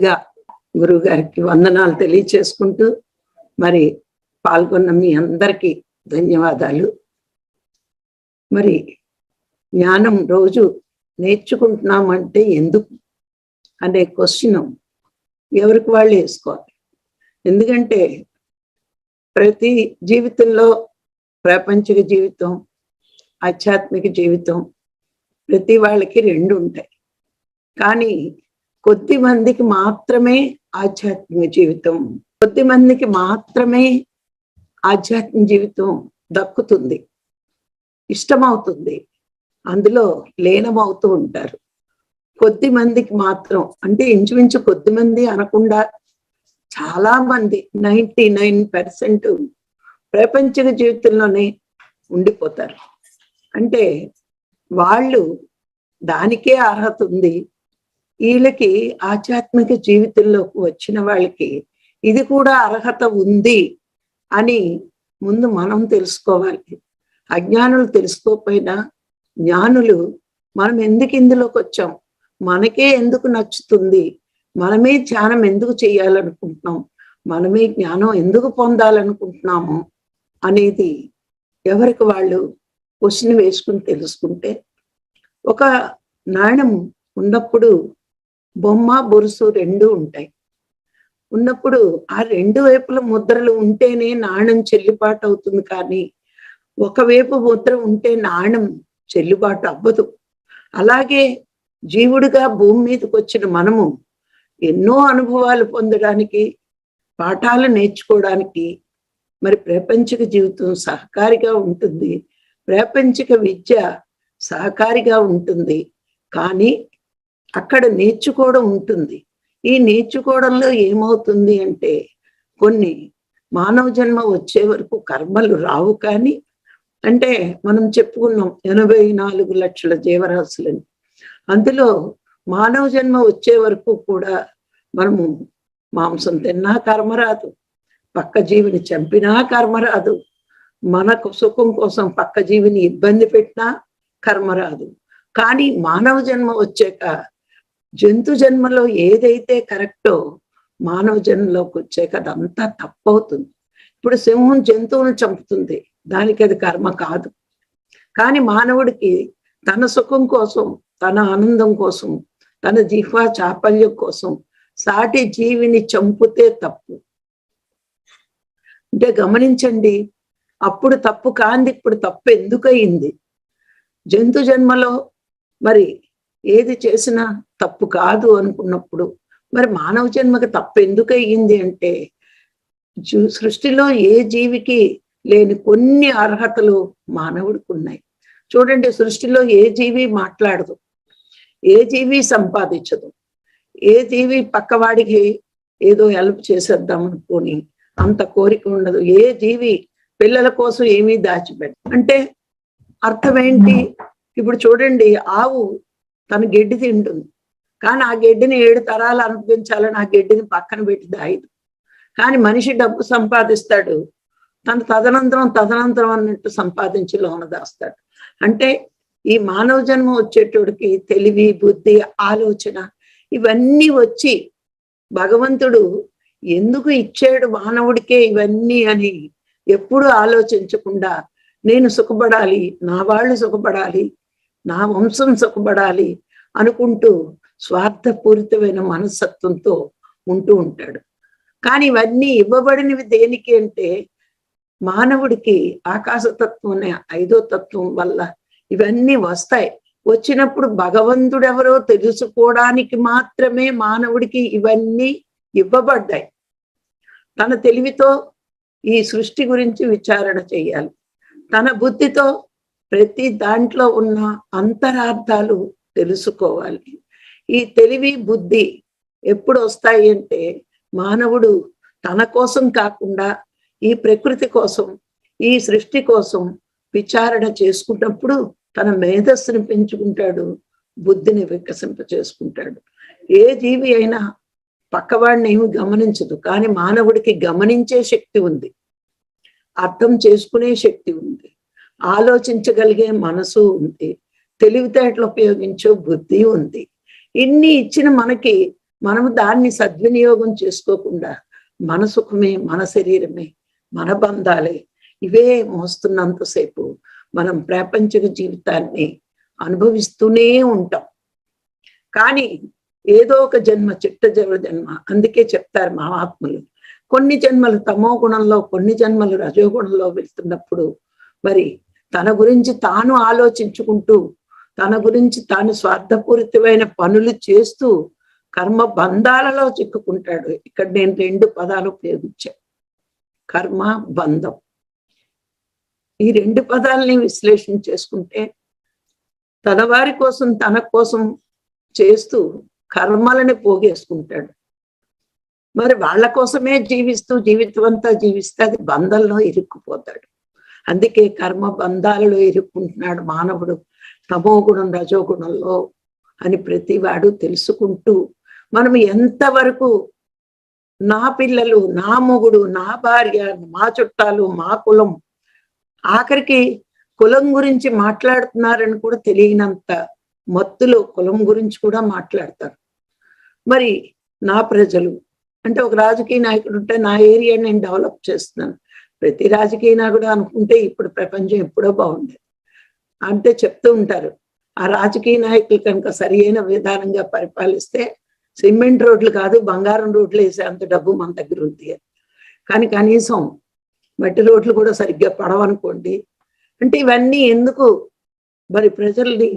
ముందుగా గురువు గారికి వందనాలు తెలియచేసుకుంటూ మరి పాల్గొన్న మీ అందరికీ ధన్యవాదాలు. మరి జ్ఞానం రోజు నేర్చుకుంటున్నామంటే ఎందుకు? అనే క్వశ్చన్ ఎవరికి వాళ్ళు వేసుకోవాలి? ఎందుకంటే ప్రతి జీవితంలో ప్రాపంచిక జీవితం ఆధ్యాత్మిక జీవితం ప్రతి వాళ్ళకి రెండు ఉంటాయి. కానీ కొద్ది మందికి మాత్రమే ఆధ్యాత్మిక జీవితం కొద్ది మందికి మాత్రమే ఆధ్యాత్మిక జీవితం దక్కుతుంది ఇష్టమవుతుంది అందులో లీనమవుతూ ఉంటారు. కొద్ది మందికి మాత్రం అంటే ఇంచుమించు కొద్ది మంది అనకుండా చాలా మంది నైంటీ నైన్ పర్సెంట్ ప్రపంచక జీవితంలోనే ఉండిపోతారు. అంటే వాళ్ళు దానికే అర్హత ఉంది వీళ్ళకి ఆధ్యాత్మిక జీవితంలోకి వచ్చిన వాళ్ళకి ఇది కూడా అర్హత ఉంది అని ముందు మనం తెలుసుకోవాలి. అజ్ఞానులు తెలుసుకోకపోయినా జ్ఞానులు మనం ఎందుకు ఇందులోకి వచ్చాం? మనకే ఎందుకు నచ్చుతుంది? మనమే ధ్యానం ఎందుకు చేయాలనుకుంటున్నాం? మనమే జ్ఞానం ఎందుకు పొందాలనుకుంటున్నాము? అనేది ఎవరికి వాళ్ళు క్వశ్చన్ వేసుకుని తెలుసుకుంటే ఒక నాణ్యం ఉన్నప్పుడు బొమ్మ బొరుసు రెండు ఉంటాయి. ఉన్నప్పుడు ఆ రెండు వైపుల ముద్రలు ఉంటేనే నాణం చెల్లుబాటు అవుతుంది కానీ ఒకవైపు ముద్ర ఉంటే నాణం చెల్లుబాటు అవ్వదు. అలాగే జీవుడిగా భూమి మీదకి వచ్చిన మనము ఎన్నో అనుభవాలు పొందడానికి పాఠాలు నేర్చుకోవడానికి మరి ప్రాపంచిక జీవితం సహకారిగా ఉంటుంది. ప్రాపంచిక విద్య సహకారిగా ఉంటుంది. కానీ అక్కడ నేర్చుకోవడం ఉంటుంది. ఈ నేర్చుకోవడంలో ఏమవుతుంది అంటే కొన్ని మానవ జన్మ వచ్చే వరకు కర్మలు రావు కానీ అంటే మనం చెప్పుకున్నాం ఎనభై నాలుగు లక్షల జీవరాశులని. అందులో మానవ జన్మ వచ్చే వరకు కూడా మనము మాంసం తిన్నా కర్మ రాదు. పక్క జీవిని చంపినా కర్మ రాదు. మనకు సుఖం కోసం పక్క జీవిని ఇబ్బంది పెట్టినా కర్మ రాదు. కానీ మానవ జన్మ వచ్చాక జంతు జన్మలో ఏదైతే కరెక్టో మానవ జన్మలోకి వచ్చాక అదంతా తప్పవుతుంది. ఇప్పుడు సింహం జంతువును చంపుతుంది. దానికి అది కర్మ కాదు. కానీ మానవుడికి తన సుఖం కోసం తన ఆనందం కోసం తన జిహ్వా చాపల్యం కోసం సాటి జీవిని చంపితే తప్పు. అంటే గమనించండి అప్పుడు తప్పు కాంది ఇప్పుడు తప్పు ఎందుకయింది? జంతు జన్మలో మరి ఏది చేసినా తప్పు కాదు అనుకున్నప్పుడు మరి మానవ జన్మకి తప్పు ఎందుకు అయ్యింది అంటే సృష్టిలో ఏ జీవికి లేని కొన్ని అర్హతలు మానవుడికి ఉన్నాయి. చూడండి సృష్టిలో ఏ జీవి మాట్లాడదు ఏ జీవి సంపాదించదు ఏ జీవి పక్కవాడికి ఏదో హెల్ప్ చేసేద్దాం అనుకొని అంత కోరిక ఉండదు. ఏ జీవి పిల్లల కోసం ఏమీ దాచిపెట్ట అంటే అర్థం ఏంటి? ఇప్పుడు చూడండి ఆవు తన గడ్డి తింటుంది. కానీ ఆ గడ్డిని ఏడు తరాలు అనుభవించాలని ఆ గడ్డిని పక్కన పెట్టి దాయదు. కానీ మనిషి డబ్బు సంపాదిస్తాడు. తను తదనంతరం తదనంతరం అన్నట్టు సంపాదించి లోన దాస్తాడు. అంటే ఈ మానవ జన్మ వచ్చేటోడికి తెలివి బుద్ధి ఆలోచన ఇవన్నీ వచ్చి భగవంతుడు ఎందుకు ఇచ్చాడు మానవుడికే ఇవన్నీ అని ఎప్పుడు ఆలోచించకుండా నేను సుఖపడాలి నా వాళ్ళు సుఖపడాలి నా వంశం సుఖపడాలి అనుకుంటూ స్వార్థపూరితమైన మనస్తత్వంతో ఉంటూ ఉంటాడు. కానీ ఇవన్నీ ఇవ్వబడినవి దేనికి అంటే మానవుడికి ఆకాశతత్వం అనే ఐదో తత్వం వల్ల ఇవన్నీ వస్తాయి. వచ్చినప్పుడు భగవంతుడెవరో తెలుసుకోవడానికి మాత్రమే మానవుడికి ఇవన్నీ ఇవ్వబడ్డాయి. తన తెలివితో ఈ సృష్టి గురించి విచారణ చేయాలి. తన బుద్ధితో ప్రతి దాంట్లో ఉన్న అంతరార్థాలు తెలుసుకోవాలి. ఈ తెలివి బుద్ధి ఎప్పుడు వస్తాయి అంటే మానవుడు తన కోసం కాకుండా ఈ ప్రకృతి కోసం ఈ సృష్టి కోసం విచారణ చేసుకున్నప్పుడు తన మేధస్సుని పెంచుకుంటాడు బుద్ధిని వికసింప చేసుకుంటాడు. ఏ జీవి అయినా పక్కవాడిని ఏమి గమనించదు కానీ మానవుడికి గమనించే శక్తి ఉంది అర్థం చేసుకునే శక్తి ఉంది ఆలోచించగలిగే మనసు ఉంది తెలివితేటలు ఉపయోగించే బుద్ధి ఉంది. ఇన్ని ఇచ్చిన మనకి మనము దాన్ని సద్వినియోగం చేసుకోకుండా మన సుఖమే మన శరీరమే మన బంధాలే ఇవే మోస్తున్నంతసేపు మనం ప్రాపంచిక జీవితాన్ని అనుభవిస్తూనే ఉంటాం. కానీ ఏదో ఒక జన్మ చిట్ట జన్మ జన్మ అందుకే చెప్తారు మహాత్ములు. కొన్ని జన్మలు తమో గుణంలో కొన్ని జన్మలు రజోగుణంలో వెళ్తున్నప్పుడు మరి తన గురించి తాను ఆలోచించుకుంటూ తన గురించి తాను స్వార్థపూరితమైన పనులు చేస్తూ కర్మ బంధాలలో చిక్కుకుంటాడు. ఇక్కడ నేను రెండు పదాలు ఉపయోగించా. కర్మ బంధం. ఈ రెండు పదాలని విశ్లేషణ చేసుకుంటే తన వారి కోసం తన కోసం చేస్తూ కర్మలని పోగేసుకుంటాడు. మరి వాళ్ళ కోసమే జీవిస్తూ జీవితం అంతా జీవిస్తే అది బంధంలో ఇరుక్కుపోతాడు. అందుకే కర్మ బంధాలలో ఇరుక్కుంటున్నాడు మానవుడు. తమోగుణం రజోగుణంలో అని ప్రతివాడు తెలుసుకుంటూ మనం ఎంతవరకు నా పిల్లలు నా మొగుడు నా భార్య మా చుట్టాలు మా కులం ఆఖరికి కులం గురించి మాట్లాడుతున్నారని కూడా తెలియనంత మత్తులో కులం గురించి కూడా మాట్లాడతారు. మరి నా ప్రజలు అంటే ఒక రాజకీయ నాయకుడు ఉంటే నా ఏరియా నేను డెవలప్ చేస్తున్నాను. ప్రతి రాజకీయ నాయకుడు అనుకుంటే ఇప్పుడు ప్రపంచం ఎప్పుడో బాగుండేది. అంటే చెప్తూ ఉంటారు. ఆ రాజకీయ నాయకులు కనుక సరి అయిన విధానంగా పరిపాలిస్తే సిమెంట్ రోడ్లు కాదు బంగారం రోడ్లు వేసే అంత డబ్బు మన దగ్గర ఉంది కానీ కనీసం మట్టి రోడ్లు కూడా సరిగ్గా పడవనుకోండి. అంటే ఇవన్నీ ఎందుకు? మరి ప్రజల్ని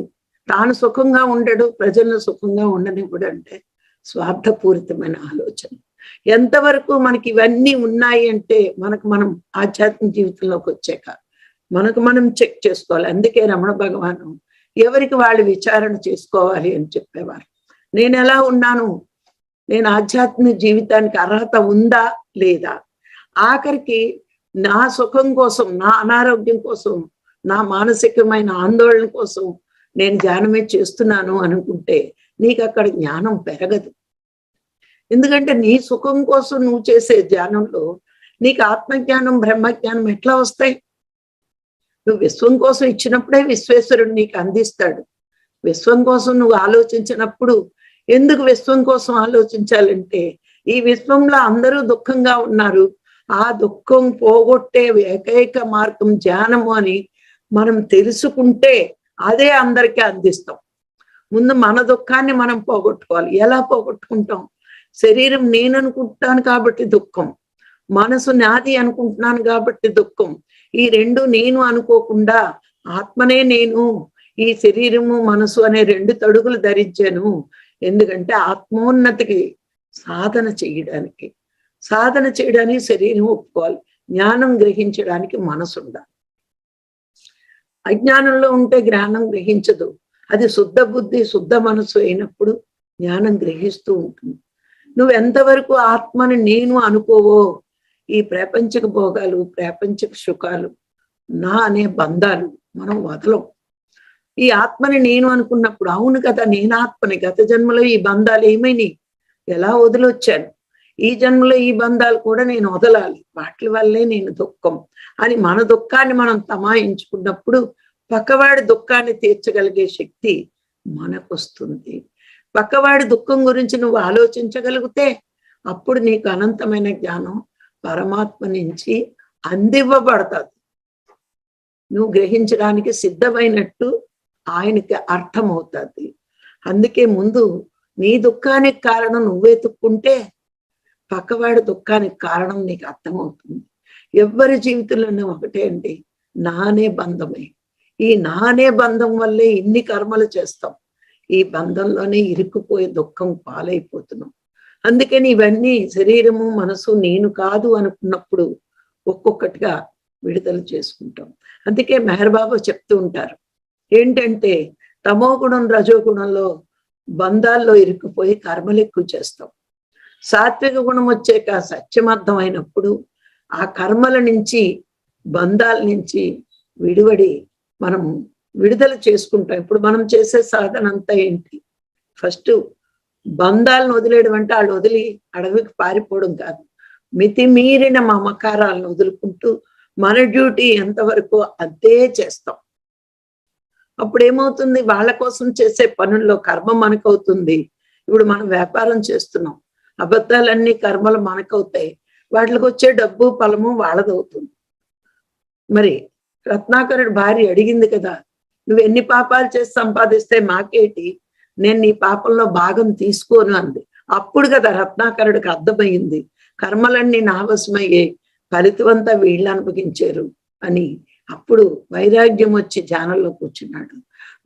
తాను సుఖంగా ఉండడు ప్రజలను సుఖంగా ఉండనివ్వడు అంటే స్వార్థపూరితమైన ఆలోచన. ఎంతవరకు మనకి ఇవన్నీ ఉన్నాయి అంటే మనకు మనం ఆధ్యాత్మిక జీవితంలోకి వచ్చాక మనకు మనం చెక్ చేసుకోవాలి. అందుకే రమణ భగవాను ఎవరికి వాళ్ళు విచారణ చేసుకోవాలి అని చెప్పేవారు. నేను ఎలా ఉన్నాను? నేను ఆధ్యాత్మిక జీవితానికి అర్హత ఉందా? లేదా? ఆఖరికి నా సుఖం కోసం నా అనారోగ్యం కోసం నా మానసికమైన ఆందోళన కోసం నేను ధ్యానమే చేస్తున్నాను అనుకుంటే నీకు అక్కడ జ్ఞానం పెరగదు. ఎందుకంటే నీ సుఖం కోసం నువ్వు చేసే ధ్యానంలో నీకు ఆత్మజ్ఞానం బ్రహ్మజ్ఞానం ఎట్లా వస్తాయి? నువ్వు విశ్వం కోసం ఇచ్చినప్పుడే విశ్వేశ్వరుడు నీకు అందిస్తాడు. విశ్వం కోసం నువ్వు ఆలోచించినప్పుడు ఎందుకు విశ్వం కోసం ఆలోచించాలంటే ఈ విశ్వంలో అందరూ దుఃఖంగా ఉన్నారు. ఆ దుఃఖం పోగొట్టే ఏకైక మార్గం ధ్యానము అని మనం తెలుసుకుంటే అదే అందరికీ అందిస్తాం. ముందు మన దుఃఖాన్ని మనం పోగొట్టుకోవాలి. ఎలా పోగొట్టుకుంటాం? శరీరం నేను అనుకుంటాను కాబట్టి దుఃఖం. మనసు నాది అనుకుంటున్నాను కాబట్టి దుఃఖం. ఈ రెండు నేను అనుకోకుండా ఆత్మనే నేను ఈ శరీరము మనసు అనే రెండు తడుగులు ధరించాను. ఎందుకంటే ఆత్మోన్నతికి సాధన చేయడానికి సాధన చేయడానికి శరీరం ఒప్పుకోవాలి. జ్ఞానం గ్రహించడానికి మనసు ఉండాలి. అజ్ఞానంలో ఉంటే జ్ఞానం గ్రహించదు. అది శుద్ధ బుద్ధి శుద్ధ మనసు అయినప్పుడు జ్ఞానం గ్రహిస్తూ ఉంటుంది. నువ్వు ఎంతవరకు ఆత్మని నేను అనుకోవో ఈ ప్రాపంచిక భోగాలు ప్రాపంచిక సుఖాలు నా అనే బంధాలు మనం వదలం. ఈ ఆత్మని నేను అనుకున్నప్పుడు అవును కదా నేను ఆత్మని గత జన్మలో ఈ బంధాలు ఏమైనాయి? ఎలా వదిలొచ్చాను? ఈ జన్మలో ఈ బంధాలు కూడా నేను వదలాలి. వాటి వల్లే నేను దుఃఖం. అని మన దుఃఖాన్ని మనం తమాయించుకున్నప్పుడు పక్కవాడి దుఃఖాన్ని తీర్చగలిగే శక్తి మనకొస్తుంది. పక్కవాడి దుఃఖం గురించి నువ్వు ఆలోచించగలిగితే అప్పుడు నీకు అనంతమైన జ్ఞానం పరమాత్మ నుంచి అందివ్వబడతాది నువ్వు గ్రహించడానికి సిద్ధమైనట్టు ఆయనకి అర్థమవుతుంది. అందుకే ముందు నీ దుఃఖానికి కారణం నువ్వెతుక్కుంటే పక్కవాడి దుఃఖానికి కారణం నీకు అర్థమవుతుంది. ఎవ్వరి జీవితంలోనే ఒకటే అండి నానే బంధమే. ఈ నానే బంధం వల్లే ఇన్ని కర్మలు చేస్తాం. ఈ బంధంలోనే ఇరుక్కుపోయి దుఃఖం పాలైపోతున్నాం. అందుకని ఇవన్నీ శరీరము మనసు నేను కాదు అనుకున్నప్పుడు ఒక్కొక్కటిగా విడుదల చేసుకుంటాం. అందుకే మెహర్బాబు చెప్తూ ఉంటారు ఏంటంటే తమో గుణం రజో గుణంలో బంధాల్లో ఇరుక్కుపోయి కర్మలు ఎక్కువ చేస్తాం. సాత్విక గుణం వచ్చాక సత్యమర్థం అయినప్పుడు ఆ కర్మల నుంచి బంధాల నుంచి విడివడి మనం విడుదల చేసుకుంటాం. ఇప్పుడు మనం చేసే సాధన అంతా ఏంటి? ఫస్ట్ బంధాలను వదిలేయడం అంటే వాళ్ళు వదిలి అడవికి పారిపోవడం కాదు. మితిమీరిన మమకారాలను వదులుకుంటూ మన డ్యూటీ ఎంతవరకు అదే చేస్తాం. అప్పుడు ఏమవుతుంది? వాళ్ళ కోసం చేసే పనుల్లో కర్మ మనకవుతుంది. ఇప్పుడు మనం వ్యాపారం చేస్తున్నాం. అబద్ధాలన్నీ కర్మలు మనకవుతాయి. వాటికి వచ్చే డబ్బు ఫలము వాళ్ళదవుతుంది. మరి రత్నాకరుడు భార్య అడిగింది కదా నువ్వు ఎన్ని పాపాలు చేసి సంపాదిస్తే మాకేటి? నేను నీ పాపంలో భాగం తీసుకోను అంది. అప్పుడు కదా రత్నాకరుడికి అర్థమైంది. కర్మలన్నీ నావసమయ్యే ఫలితమంతా వీళ్ళు అనుభవించారు అని. అప్పుడు వైరాగ్యం వచ్చి ధ్యానంలో కూర్చున్నాడు.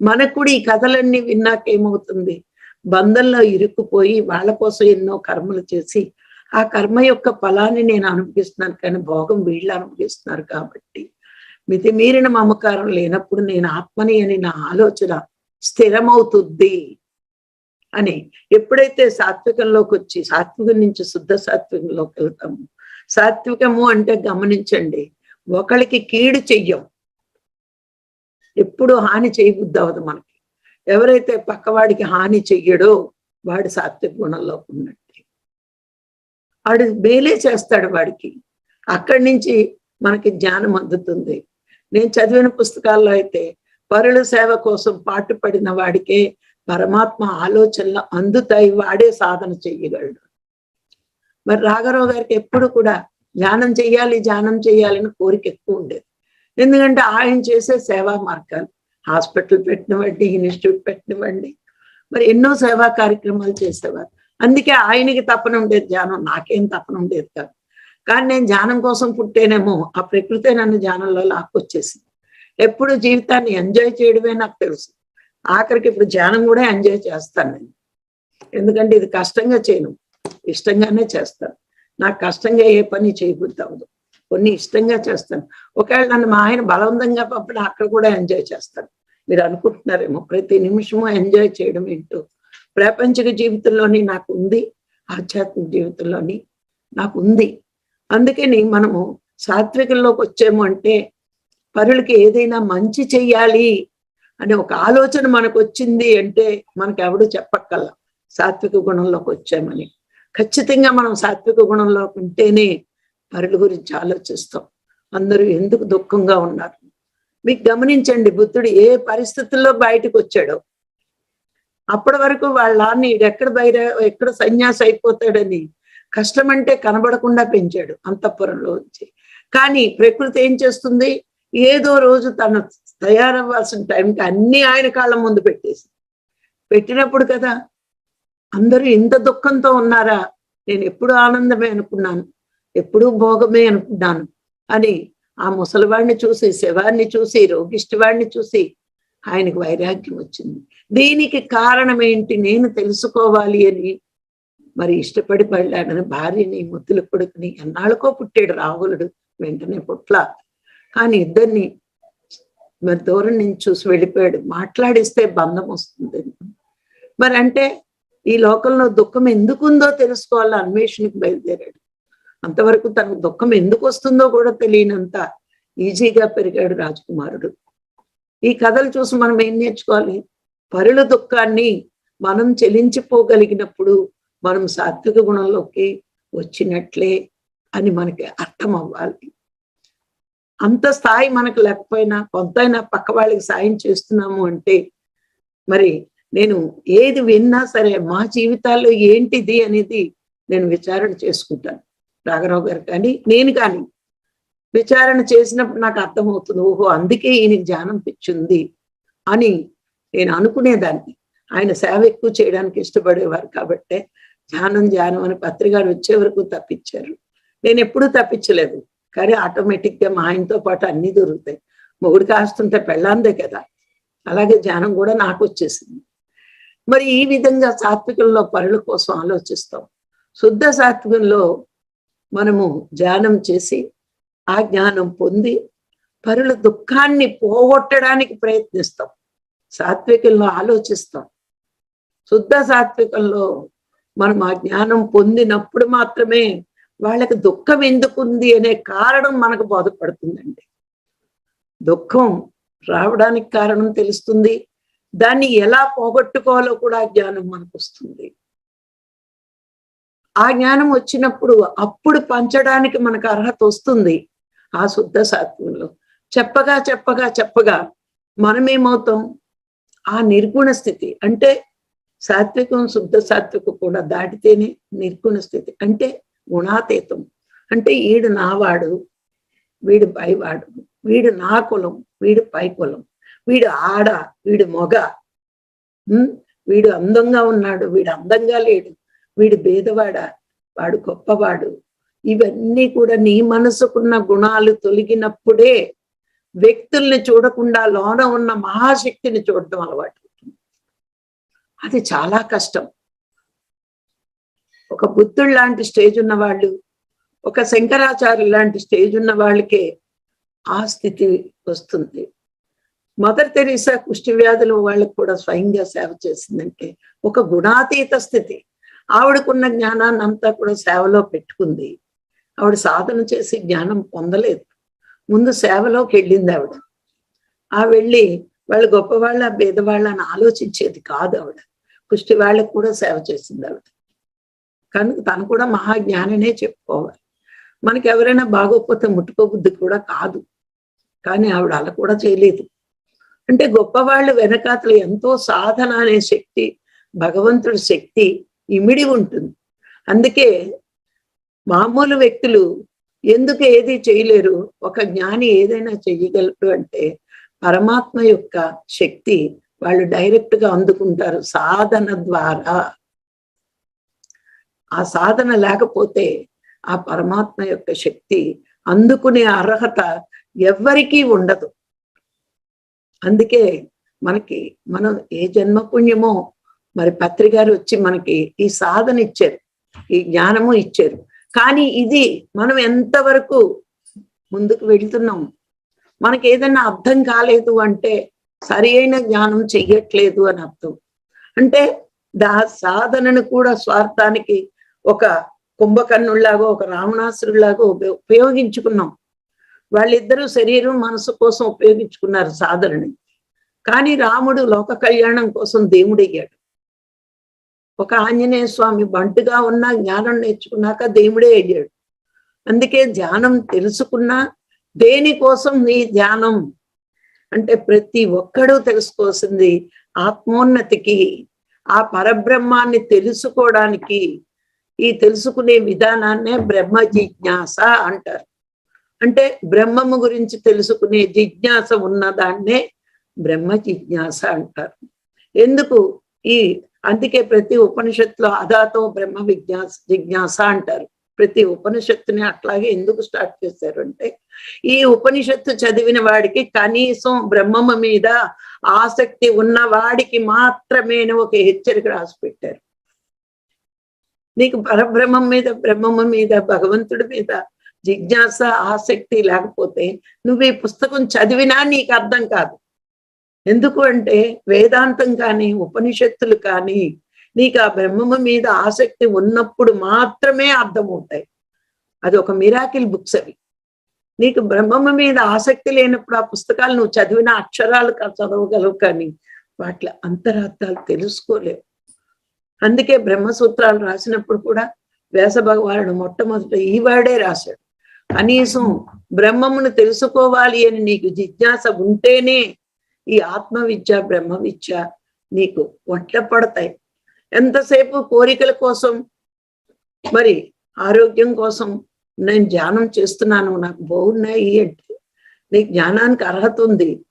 మనకు కూడా ఈ కథలన్నీ విన్నాకేమవుతుంది బంధంలో ఇరుక్కుపోయి వాళ్ళ కోసం ఎన్నో కర్మలు చేసి ఆ కర్మ యొక్క ఫలాన్ని నేను అనుభవిస్తున్నాను కానీ భోగం వీళ్ళు అనుభవిస్తున్నారు కాబట్టి. మితిమీరిన మమకారం లేనప్పుడు నేను ఆత్మని అని నా ఆలోచన స్థిరమవుతుంది. అని ఎప్పుడైతే సాత్వికంలోకి వచ్చి సాత్వికం నుంచి శుద్ధ సాత్వికంలోకి వెళ్తాము సాత్వికము అంటే గమనించండి ఒకరికి కీడు చెయ్యం. ఎప్పుడు హాని చేయబుద్ధి అవదు మనకి. ఎవరైతే పక్కవాడికి హాని చెయ్యడో వాడు సాత్విక గుణంలో ఉన్నట్టే. వాడు మేలే చేస్తాడు వాడికి. అక్కడి నుంచి మనకి జ్ఞానం అందుతుంది. నేను చదివిన పుస్తకాల్లో అయితే పరుల సేవ కోసం పాటుపడిన వాడికే పరమాత్మ ఆలోచనలు అందుతాయి వాడే సాధన చెయ్యగలడు మరి రాఘరావు గారికి ఎప్పుడు కూడా ధ్యానం చెయ్యాలి ధ్యానం చేయాలని కోరిక ఎక్కువ ఉండేది. ఎందుకంటే ఆయన చేసే సేవా మార్గాలు హాస్పిటల్ పెట్టినవండి ఇన్స్టిట్యూట్ పెట్టినవ్వండి మరి ఎన్నో సేవా కార్యక్రమాలు చేసేవారు. అందుకే ఆయనకి తపన ఉండేది ధ్యానం నాకేం తపన ఉండేది కాదు. కానీ నేను ధ్యానం కోసం పుట్టేనేమో ఆ ప్రకృతి నన్ను ధ్యానంలో లాక్కొచ్చేసింది. ఎప్పుడు జీవితాన్ని ఎంజాయ్ చేయడమే నాకు తెలుసు. ఆఖరికి ఇప్పుడు ధ్యానం కూడా ఎంజాయ్ చేస్తాను నేను. ఎందుకంటే ఇది కష్టంగా చేయను. ఇష్టంగానే చేస్తాను. నాకు కష్టంగా ఏ పని చేయబుద్ధి అవదు కొన్ని ఇష్టంగా చేస్తాను. ఒకవేళ నన్ను మా ఆయన బలవంతంగా పంపిన అక్కడ కూడా ఎంజాయ్ చేస్తాను. మీరు అనుకుంటున్నారేమో ప్రతి నిమిషము ఎంజాయ్ చేయడం ఏంటో. ప్రాపంచిక జీవితంలోని నాకు ఉంది. ఆధ్యాత్మిక జీవితంలోని నాకు ఉంది. అందుకని మనము సాత్వికంలోకి వచ్చాము అంటే పరులకి ఏదైనా మంచి చెయ్యాలి. అనే ఒక ఆలోచన మనకు వచ్చింది అంటే మనకు ఎవడు చెప్పక్కల్లా సాత్విక గుణంలోకి వచ్చామని. ఖచ్చితంగా మనం సాత్విక గుణంలోకి ఉంటేనే పరుల గురించి ఆలోచిస్తాం. అందరూ ఎందుకు దుఃఖంగా ఉన్నారు? మీకు గమనించండి బుద్ధుడు ఏ పరిస్థితుల్లో బయటకు వచ్చాడో అప్పటి వరకు వాళ్ళ ఎక్కడ బయట ఎక్కడ సన్యాసి అయిపోతాడని కష్టం అంటే కనబడకుండా పెంచాడు అంతఃపురంలో వచ్చి కానీ ప్రకృతి ఏం చేస్తుంది? ఏదో రోజు తన తయారవ్వాల్సిన టైంకి అన్ని ఆయన కాళ్ళ ముందు పెట్టేసి. పెట్టినప్పుడు కదా అందరూ ఇంత దుఃఖంతో ఉన్నారా? నేను ఎప్పుడు ఆనందమే అనుకున్నాను ఎప్పుడూ భోగమే అనుకున్నాను అని ఆ ముసలివాడిని చూసి శవాన్ని చూసి రోగిష్టివాడిని చూసి ఆయనకు వైరాగ్యం వచ్చింది. దీనికి కారణం ఏంటి నేను తెలుసుకోవాలి అని మరి ఇష్టపడి పడ్డాడని భార్యని ముద్దుల కొడుకుని ఎన్నాళ్ళకో పుట్టాడు రాహులుడు వెంటనే పుట్ల. కానీ ఇద్దరిని మరి దూరం నుంచి చూసి వెళ్ళిపోయాడు. మాట్లాడిస్తే బంధం వస్తుంది. మరి అంటే ఈ లోకంలో దుఃఖం ఎందుకుందో తెలుసుకోవాలని అన్వేషణకు బయలుదేరాడు. అంతవరకు తనకు దుఃఖం ఎందుకు వస్తుందో కూడా తెలియనంత ఈజీగా పెరిగాడు రాజకుమారుడు. ఈ కథలు చూసి మనం ఏం నేర్చుకోవాలి? పరుల దుఃఖాన్ని మనం చెలించిపోగలిగినప్పుడు మనం సాత్విక గుణంలోకి వచ్చినట్లే అని మనకి అర్థం అవ్వాలి. అంత స్థాయి మనకు లేకపోయినా కొంతైనా పక్క వాళ్ళకి సాయం చేస్తున్నాము అంటే మరి నేను ఏది విన్నా సరే మా జీవితాల్లో ఏంటిది అనేది నేను విచారణ చేసుకుంటాను. రాఘరావు గారు కానీ నేను కానీ విచారణ చేసినప్పుడు నాకు అర్థమవుతుంది ఓహో అందుకే ఈయన ధ్యానం పిచ్చింది అని నేను అనుకునేదాన్ని. ఆయన సేవ ఎక్కువ చేయడానికి ఇష్టపడేవారు కాబట్టే ధ్యానం ధ్యానం అని పత్రికారు వచ్చే వరకు తప్పించారు. నేను ఎప్పుడూ తప్పించలేదు. కానీ ఆటోమేటిక్గా మా ఆయనతో పాటు అన్ని దొరుకుతాయి. మొగుడు కాస్తుంటే పెళ్ళాందే కదా. అలాగే ధ్యానం కూడా నాకు వచ్చేసింది. మరి ఈ విధంగా సాత్వికంలో పరుల కోసం ఆలోచిస్తాం. శుద్ధ సాత్వికంలో మనము ధ్యానం చేసి ఆ జ్ఞానం పొంది పరుల దుఃఖాన్ని పోగొట్టడానికి ప్రయత్నిస్తాం. సాత్వికంలో ఆలోచిస్తాం. శుద్ధ సాత్వికంలో మనం ఆ జ్ఞానం పొందినప్పుడు మాత్రమే వాళ్ళకి దుఃఖం ఎందుకుంది అనే కారణం మనకు బోధపడుతుందండి. దుఃఖం రావడానికి కారణం తెలుస్తుంది. దాన్ని ఎలా పోగొట్టుకోవాలో కూడా జ్ఞానం మనకు వస్తుంది. ఆ జ్ఞానం వచ్చినప్పుడు అప్పుడు పంచడానికి మనకు అర్హత వస్తుంది. ఆ శుద్ధ సాత్వంలో చెప్పగా చెప్పగా చెప్పగా మనమేమవుతాం? ఆ నిర్గుణ స్థితి అంటే సాత్వికం శుద్ధ సాత్వికం కూడా దాటితేనే నిర్గుణ స్థితి. అంటే గుణాతీతం. అంటే ఈడు నావాడు వీడు పైవాడు వీడు నా కులం వీడు పై కులం వీడు ఆడ వీడు మొగ ఉమ్, వీడు అందంగా ఉన్నాడు వీడు అందంగా లేడు వీడు భేదవాడ వాడు గొప్పవాడు ఇవన్నీ కూడా నీ మనసుకున్న గుణాలు తొలగినప్పుడే వ్యక్తుల్ని చూడకుండా లోన ఉన్న మహాశక్తిని చూడడం అలవాటు అది చాలా కష్టం. ఒక బుద్ధుడు లాంటి స్టేజ్ ఉన్న వాళ్ళు ఒక శంకరాచార్య లాంటి స్టేజ్ ఉన్న వాళ్ళకే ఆ స్థితి వస్తుంది. మదర్ తెరీసా కుష్టి వ్యాధులు వాళ్ళకు కూడా స్వయంగా సేవ చేసిందంటే ఒక గుణాతీత స్థితి. ఆవిడకున్న జ్ఞానాన్ని అంతా కూడా సేవలో పెట్టుకుంది. ఆవిడ సాధన చేసి జ్ఞానం పొందలేదు. ముందు సేవలోకి వెళ్ళింది ఆవిడ. ఆ వెళ్ళి వాళ్ళు గొప్పవాళ్ళ భేదవాళ్ళ అని ఆలోచించేది కాదు ఆవిడ. కుష్టి వాళ్ళకు కూడా సేవ చేసింది ఆవిడ. కనుక తను కూడా మహాజ్ఞానినే చెప్పుకోవాలి. మనకి ఎవరైనా బాగోకపోతే ముట్టుకోబుద్ధి కూడా కాదు. కానీ ఆవిడ అలా కూడా చేయలేదు. అంటే గొప్పవాళ్ళు వెనకాతలు ఎంతో సాధన అనే శక్తి భగవంతుడి శక్తి ఇమిడి ఉంటుంది. అందుకే మామూలు వ్యక్తులు ఎందుకు ఏది చేయలేరు? ఒక జ్ఞాని ఏదైనా చెయ్యగలరు అంటే పరమాత్మ యొక్క శక్తి వాళ్ళు డైరెక్ట్గా అందుకుంటారు సాధన ద్వారా. ఆ సాధన లేకపోతే ఆ పరమాత్మ యొక్క శక్తి అందుకునే అర్హత ఎవ్వరికీ ఉండదు. అందుకే మనకి మనం ఏ జన్మ పుణ్యమో మరి పత్రి గారు వచ్చి మనకి ఈ సాధన ఇచ్చారు ఈ జ్ఞానము ఇచ్చారు. కానీ ఇది మనం ఎంతవరకు ముందుకు వెళ్తున్నాం? మనకి ఏదైనా అర్థం కాలేదు అంటే సరి అయిన జ్ఞానం చెయ్యట్లేదు అని అర్థం. అంటే దా సాధనను కూడా స్వార్థానికి ఒక కుంభకర్ణుల్లాగా ఒక రావణాసురులాగో ఉపయోగించుకున్నాం. వాళ్ళిద్దరూ శరీరం మనసు కోసం ఉపయోగించుకున్నారు సాధనని. కానీ రాముడు లోక కళ్యాణం కోసం దేవుడయ్యాడు. ఒక ఆంజనేయ స్వామి బంటుగా ఉన్న జ్ఞానం నేర్చుకున్నాక దేవుడే అయ్యాడు. అందుకే ధ్యానం తెలుసుకున్నా దేనికోసం నీ ధ్యానం? అంటే ప్రతి ఒక్కడూ తెలుసుకోవాల్సింది ఆత్మోన్నతికి ఆ పరబ్రహ్మాన్ని తెలుసుకోవడానికి ఈ తెలుసుకునే విధానాన్నే బ్రహ్మ జిజ్ఞాస అంటారు. అంటే బ్రహ్మము గురించి తెలుసుకునే జిజ్ఞాస ఉన్నదాన్నే బ్రహ్మ జిజ్ఞాస అంటారు. ఎందుకు? ఈ అందుకే ప్రతి ఉపనిషత్తులో అదాతో బ్రహ్మ విజ్ఞాస జిజ్ఞాస అంటారు. ప్రతి ఉపనిషత్తుని అట్లాగే ఎందుకు స్టార్ట్ చేశారు అంటే ఈ ఉపనిషత్తు చదివిన వాడికి కనీసం బ్రహ్మము మీద ఆసక్తి ఉన్న వాడికి మాత్రమే ఒక హెచ్చరిక రాసి పెట్టారు. నీకు పరబ్రహ్మం మీద బ్రహ్మము మీద భగవంతుడి మీద జిజ్ఞాస ఆసక్తి లేకపోతే నువ్వు ఈ పుస్తకం చదివినా నీకు అర్థం కాదు. ఎందుకు అంటే వేదాంతం కానీ ఉపనిషత్తులు కానీ నీకు ఆ బ్రహ్మము మీద ఆసక్తి ఉన్నప్పుడు మాత్రమే అర్థమవుతాయి. అది ఒక మిరాకిల్ బుక్స్ అవి. నీకు బ్రహ్మము మీద ఆసక్తి లేనప్పుడు ఆ పుస్తకాలు నువ్వు చదివిన అక్షరాలు చదవగలవు కానీ వాటి అంతరార్థాలు తెలుసుకోలేవు. అందుకే బ్రహ్మసూత్రాలు రాసినప్పుడు కూడా వ్యాస భగవానుడు మొట్టమొదట ఈ వాడే రాశాడు. కనీసం బ్రహ్మమును తెలుసుకోవాలి అని నీకు జిజ్ఞాస ఉంటేనే ఈ ఆత్మ విద్య బ్రహ్మ విద్య నీకు వంట పడతాయి. ఎంతసేపు కోరికల కోసం మరి ఆరోగ్యం కోసం నేను ధ్యానం చేస్తున్నాను నాకు బాగున్నాయి అంటే నీ జ్ఞానానికి అర్హత ఉంది.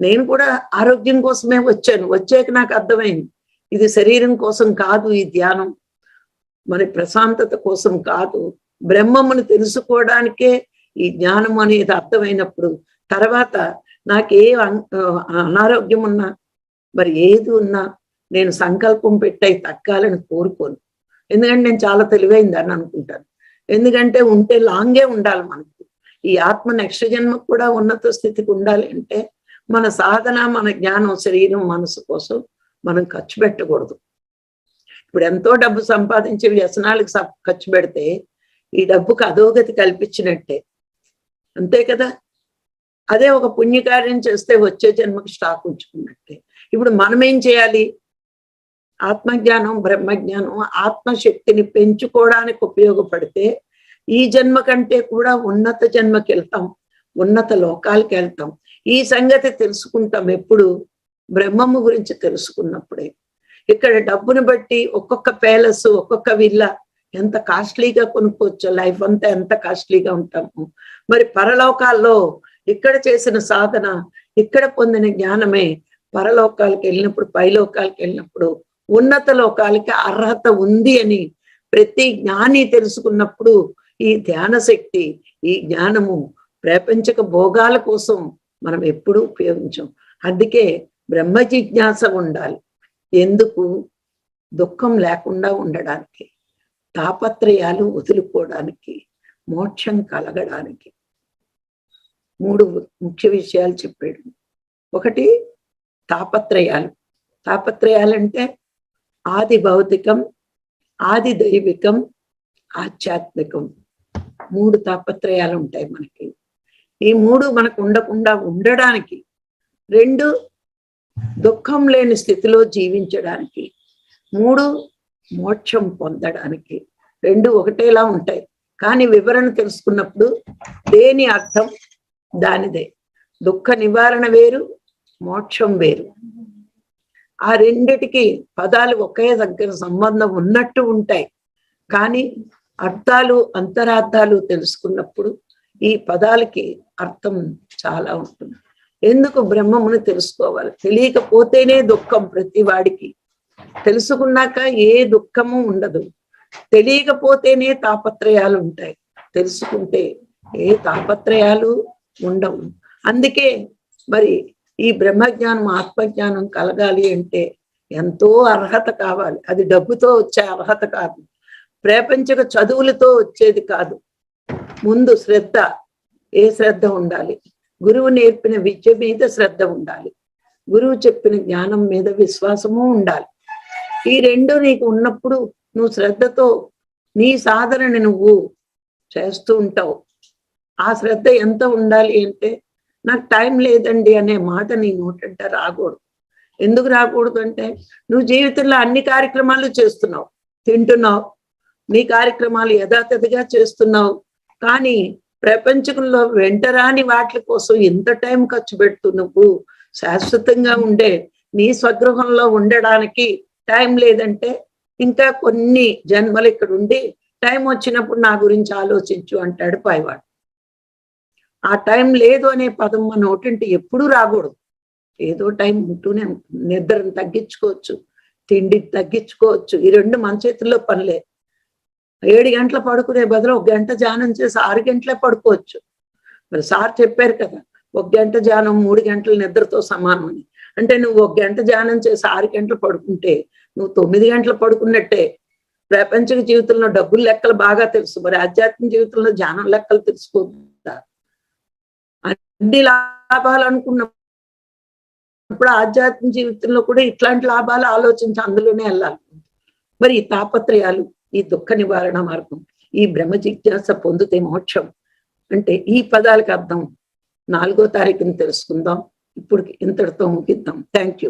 నేను కూడా ఆరోగ్యం కోసమే వచ్చాను. వచ్చాక నాకు అర్థమైంది. ఇది శరీరం కోసం కాదు ఈ ధ్యానం. మరి ప్రశాంతత కోసం కాదు. బ్రహ్మమును తెలుసుకోవడానికే ఈ జ్ఞానం అనేది అర్థమైనప్పుడు తర్వాత నాకే అన్- అనారోగ్యం ఉన్నా మరి ఏది ఉన్నా నేను సంకల్పం పెట్టయి తగ్గాలని కోరుకోను. ఎందుకంటే నేను చాలా తెలివైంది అని అనుకుంటాను. ఎందుకంటే ఉంటే లాంగే ఉండాలి మనకు. ఈ ఆత్మ నెక్స్ట్ జన్మకు కూడా ఉన్నత స్థితికి ఉండాలి అంటే మన సాధన మన జ్ఞానం శరీరం మనసు కోసం మనం ఖర్చు పెట్టకూడదు. ఇప్పుడు ఎంతో డబ్బు సంపాదించి వ్యసనాలకు ఖర్చు పెడితే ఈ డబ్బుకు అధోగతి కల్పించినట్టే. అంతే కదా? అదే ఒక పుణ్యకార్యం చేస్తే వచ్చే జన్మకి స్టాక్ ఉంచుకున్నట్టే. ఇప్పుడు మనం ఏం చేయాలి? ఆత్మజ్ఞానం బ్రహ్మజ్ఞానం ఆత్మశక్తిని పెంచుకోవడానికి ఉపయోగపడితే ఈ జన్మ కంటే కూడా ఉన్నత జన్మకి వెళ్తాం ఉన్నత లోకాలకి వెళ్తాం ఈ సంగతి తెలుసుకుంటాం ఎప్పుడు? బ్రహ్మము గురించి తెలుసుకున్నప్పుడే. ఇక్కడ డబ్బును బట్టి ఒక్కొక్క ప్యాలెస్ ఒక్కొక్క విల్ల ఎంత కాస్ట్లీగా కొనుక్కోవచ్చు లైఫ్ అంతా ఎంత కాస్ట్లీగా ఉంటాము. మరి పరలోకాల్లో ఇక్కడ చేసిన సాధన ఇక్కడ పొందిన జ్ఞానమే పరలోకాలకు వెళ్ళినప్పుడు పైలోకాలకు వెళ్ళినప్పుడు ఉన్నత లోకాలకి అర్హత ఉంది అని ప్రతి జ్ఞాని తెలుసుకున్నప్పుడు ఈ ధ్యాన శక్తి ఈ జ్ఞానము ప్రపంచక భోగాల కోసం మనం ఎప్పుడూ ఉపయోగించాం. అందుకే బ్రహ్మ జిజ్ఞాస ఉండాలి ఎందుకు? దుఃఖం లేకుండా ఉండడానికి తాపత్రయాలు వదులుకోవడానికి మోక్షం కలగడానికి. మూడు ముఖ్య విషయాలు చెప్పాడు. ఒకటి తాపత్రయాలు. తాపత్రయాలంటే ఆది భౌతికం ఆది దైవికం ఆధ్యాత్మికం. మూడు తాపత్రయాలు ఉంటాయి మనకి. ఈ మూడు మనకు ఉండకుండా ఉండడానికి రెండు దుఃఖం లేని స్థితిలో జీవించడానికి. మూడు మోక్షం పొందడానికి. రెండు ఒకటేలా ఉంటాయి. కానీ వివరణ తెలుసుకున్నప్పుడు దేని అర్థం దానిదే. దుఃఖ నివారణ వేరు మోక్షం వేరు. ఆ రెండిటికి పదాలు ఒకే దగ్గర సంబంధం ఉన్నట్టు ఉంటాయి. కానీ అర్థాలు అంతరార్థాలు తెలుసుకున్నప్పుడు ఈ పదాలకి అర్థం చాలా ఉంటుంది. ఎందుకు బ్రహ్మమును తెలుసుకోవాలి? తెలియకపోతేనే దుఃఖం ప్రతి వాడికి. తెలుసుకున్నాక ఏ దుఃఖము ఉండదు. తెలియకపోతేనే తాపత్రయాలు ఉంటాయి. తెలుసుకుంటే ఏ తాపత్రయాలు ఉండవు. అందుకే మరి ఈ బ్రహ్మజ్ఞానం ఆత్మజ్ఞానం కలగాలి అంటే ఎంతో అర్హత కావాలి. అది డబ్బుతో వచ్చే అర్హత కాదు. ప్రపంచక చదువులతో వచ్చేది కాదు. ముందు శ్రద్ధ ఏ శ్రద్ధ ఉండాలి? గురువు నేర్పిన విద్య మీద శ్రద్ధ ఉండాలి. గురువు చెప్పిన జ్ఞానం మీద విశ్వాసము ఉండాలి. ఈ రెండు నీకు ఉన్నప్పుడు నువ్వు శ్రద్ధతో నీ సాధనని నువ్వు చేస్తూ ఉంటావు. ఆ శ్రద్ధ ఎంత ఉండాలి అంటే నాకు టైం లేదండి అనే మాట నీ నోటంట రాకూడదు. ఎందుకు రాకూడదు అంటే నువ్వు జీవితంలో అన్ని కార్యక్రమాలు చేస్తున్నావు. తింటున్నావు. నీ కార్యక్రమాలు యథాతథిగా చేస్తున్నావు. కానీ ప్రపంచంలో వెంటరాని వాటి కోసం ఎంత టైం ఖర్చు పెడుతూ నువ్వు శాశ్వతంగా ఉండే నీ స్వగృహంలో ఉండడానికి టైం లేదంటే ఇంకా కొన్ని జన్మలు ఇక్కడ ఉండి టైం వచ్చినప్పుడు నా గురించి ఆలోచించు అంటాడు పైవాడు. ఆ టైం లేదు అనే పదం మన నోటింటి ఎప్పుడూ రాకూడదు. ఏదో టైం ఉంటూనే ఉంటుంది. నిద్రను తగ్గించుకోవచ్చు తిండి తగ్గించుకోవచ్చు. ఈ రెండు మన చేతుల్లో పనిలే. ఏడు గంటల పడుకునే బదులు ఒక గంట ధ్యానం చేసి ఆరు గంటలే పడుకోవచ్చు. మరి సార్ చెప్పారు కదా ఒక గంట ధ్యానం మూడు గంటల నిద్రతో సమానం అని. అంటే నువ్వు ఒక గంట ధ్యానం చేసి ఆరు గంటలు పడుకుంటే నువ్వు తొమ్మిది గంటలు పడుకున్నట్టే ప్రపంచ జీవితంలో డబ్బుల లెక్కలు బాగా తెలుసు మరి ఆధ్యాత్మిక జీవితంలో ధ్యానం లెక్కలు తెలుసుకోవద్దా? అన్ని లాభాలు అనుకున్నప్పుడు ఆధ్యాత్మిక జీవితంలో కూడా ఇట్లాంటి లాభాలు ఆలోచించి అందులోనే వెళ్ళాలి. మరి ఈ తాపత్రయాలు ఈ దుఃఖ నివారణ మార్గం ఈ బ్రహ్మ జిజ్ఞాస పొందితే మోక్షం. అంటే ఈ పదాలకు అర్థం నాలుగో తారీఖుని తెలుసుకుందాం. ఇప్పుడు ఇంతటితో ముగిద్దాం. Thank you